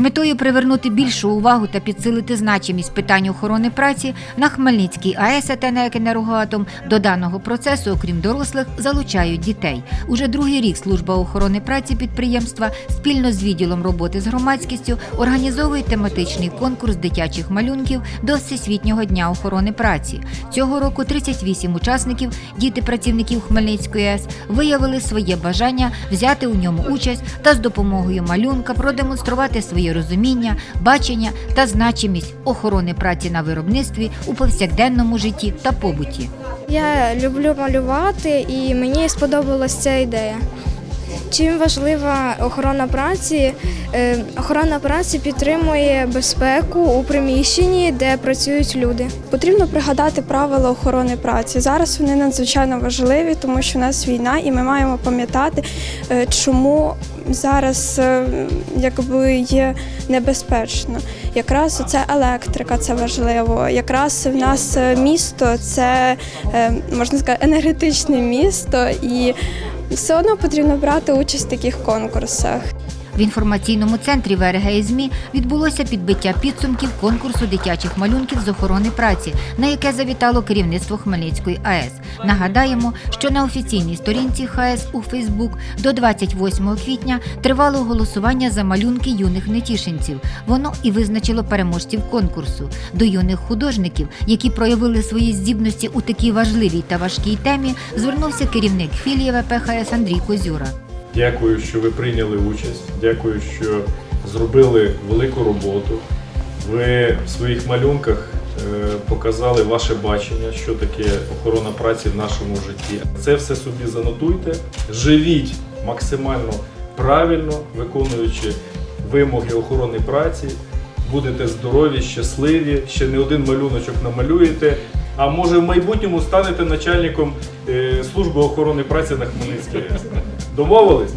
метою привернути більшу увагу та підсилити значимість питань охорони праці на Хмельницькій АЕС та «Енергоатом» до даного процесу, окрім дорослих, залучають дітей. Уже другий рік служба охорони праці підприємства спільно з відділом роботи з громадськістю організовує тематичний конкурс дитячих малюнків до Всесвітнього дня охорони праці. Цього року 38 учасників, діти працівників Хмельницької АЕС, виявили своє бажання взяти у ньому участь та з допомогою малюнка продемонструвати своє розуміння, бачення та значимість охорони праці на виробництві у повсякденному житті та побуті. Я люблю малювати і мені сподобалася ця ідея. Чим важлива охорона праці? Е, Охорона праці підтримує безпеку у приміщенні, де працюють люди. Потрібно пригадати правила охорони праці. Зараз вони надзвичайно важливі, тому що у нас війна, і ми маємо пам'ятати, е, чому зараз е, якби є небезпечно. Якраз це електрика, це важливо. Якраз в нас місто це можна сказати енергетичне місто, і все одно потрібно брати участь в таких конкурсах. В інформаційному центрі ВРГ і ЗМІ відбулося підбиття підсумків конкурсу дитячих малюнків з охорони праці, на яке завітало керівництво Хмельницької АЕС. Нагадаємо, що на офіційній сторінці ХАЕС у Фейсбук до 28 квітня тривало голосування за малюнки юних нетішинців. Воно і визначило переможців конкурсу. До юних художників, які проявили свої здібності у такій важливій та важкій темі, звернувся керівник філії ВПХС Андрій Козюра. Дякую, що ви прийняли участь. Дякую, що зробили велику роботу. Ви в своїх малюнках е, показали ваше бачення, що таке охорона праці в нашому житті. Це все собі занотуйте, живіть максимально правильно, виконуючи вимоги охорони праці. Будете здорові, щасливі, ще не один малюночок намалюєте. А може в майбутньому станете начальником е, служби охорони праці на Хмельницькій. Домовились?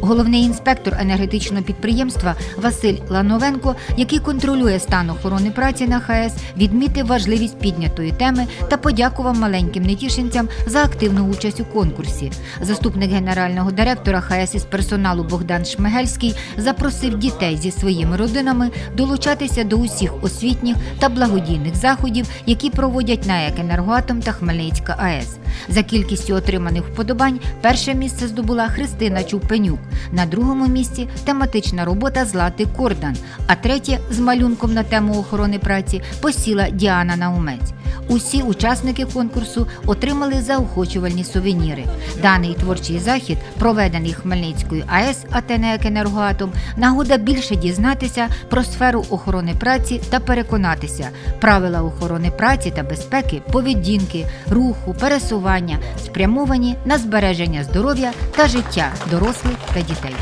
Головний інспектор енергетичного підприємства Василь Лановенко, який контролює стан охорони праці на ХАЕС, відмітив важливість піднятої теми та подякував маленьким нетішинцям за активну участь у конкурсі. Заступник генерального директора ХАЕС із персоналу Богдан Шмигельський запросив дітей зі своїми родинами долучатися до усіх освітніх та благодійних заходів, які проводять НАЕК «Енергоатом» та Хмельницька АЕС. За кількістю отриманих вподобань перше місце здобула Христина Чупенюк. На другому місці тематична робота Злати Кордан, а третє з малюнком на тему охорони праці посіла Діана Наумець. Усі учасники конкурсу отримали заохочувальні сувеніри. Даний творчий захід, проведений Хмельницькою АЕС АТНЕК «Енергоатом», нагода більше дізнатися про сферу охорони праці та переконатися, правила охорони праці та безпеки, поведінки, руху, пересування спрямовані на збереження здоров'я та життя дорослих та дітей.